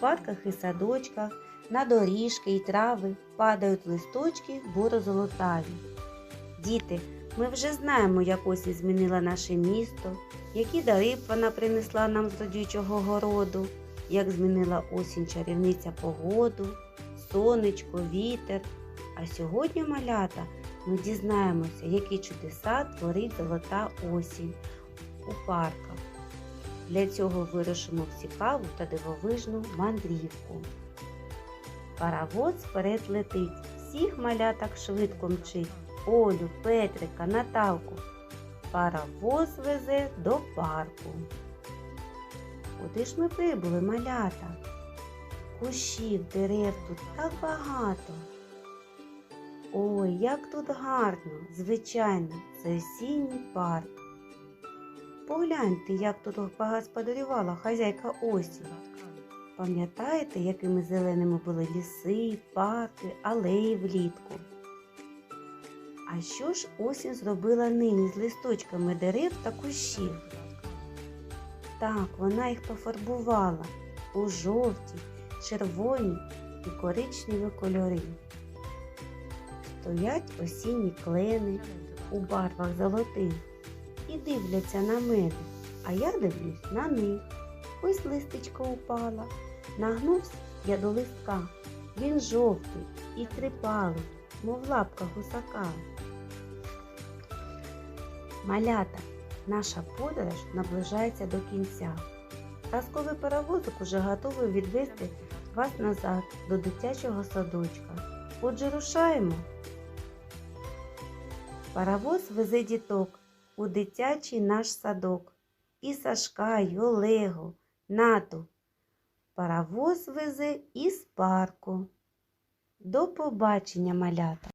Парках і садочках, на доріжки і трави падають листочки буро-золотаві. Діти, ми вже знаємо, як осінь змінила наше місто, які дари вона принесла нам з родючого городу, як змінила осінь чарівниця погоду, сонечко, вітер. А сьогодні, малята, ми дізнаємося, які чудеса творить золота осінь у парках. Для цього вирушимо в цікаву та дивовижну мандрівку. Паровоз вперед летить, всіх маляток швидко мчить. Олю, Петрика, Наталку. Паровоз везе до парку. Куди ж ми прибули, малята? Кущів, дерев тут так багато. Ой, як тут гарно! Звичайно, це осінній парк. Погляньте, як тут погосподарювала хазяйка осінь. Пам'ятаєте, якими зеленими були ліси, парки, алеї влітку? А що ж осінь зробила нині з листочками дерев та кущів? Так, вона їх пофарбувала у жовті, червоні і коричневі кольори. Стоять осінні клени у барвах золотих і дивляться на мене, а я дивлюсь на них. Ось листечко упала. Нагнувся я до листка. Він жовтий і трипалий, мов лапка гусака. Малята, наша подорож наближається до кінця. Казковий паровозик уже готовий відвести вас назад до дитячого садочка. Отже, рушаємо. Паровоз везе діток у дитячий наш садок. І Сашка, і Олегу, Нату. Паровоз везе із парку. До побачення, малята!